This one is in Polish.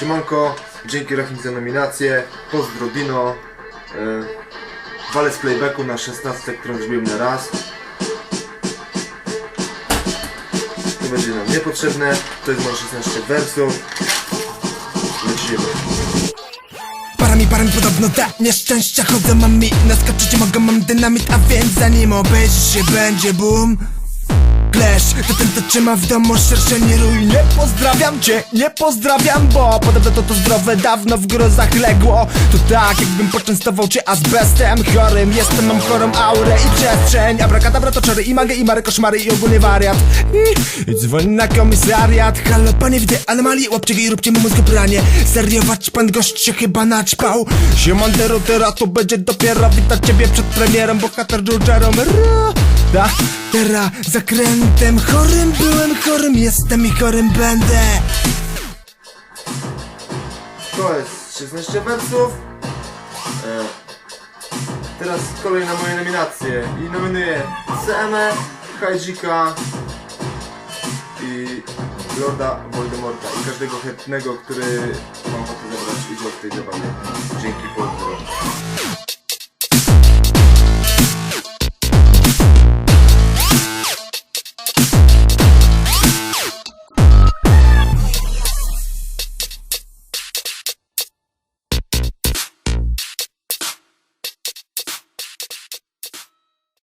Siemanko, dzięki Rachim za nominację, pozdro Dino, yy, walec playbacku na 16, którą zrobiłem na raz. To będzie nam niepotrzebne, to jest moje 16 wersów. Lecimy. Parami, parami podobno da nieszczęścia chodzę mam mi Naskoczyć mogę, mam dynamit, a więc zanim obejrzysz się będzie boom Clash, to ten co trzyma w domu szersze nie rój Nie pozdrawiam cię, nie pozdrawiam, bo Podobno to to zdrowe dawno w grozach legło. To tak jakbym poczęstował cię azbestem. Chorym jestem, mam chorą aurę i przestrzeń. Abrakadabra to czory i magę i mary koszmary i ogólny wariat. I, i dzwoń na komisariat. Halo panie widzę anomalii, łapcie i róbcie mu mózgu pranie. Seriować pan gość się chyba naćpał. Siemandero teraz to będzie dopiero Witać ciebie przed premierem bohater Dżudżerom da, teraz zakrętem Chorym byłem, chorym jestem i chorym będę To jest 16 wersów. E, teraz kolej na moje nominacje. I nominuję CME, Hajdzika i Lorda Voldemorta i każdego chętnego, który ma ochotę zabrać udział w tej zabawie. Dzięki.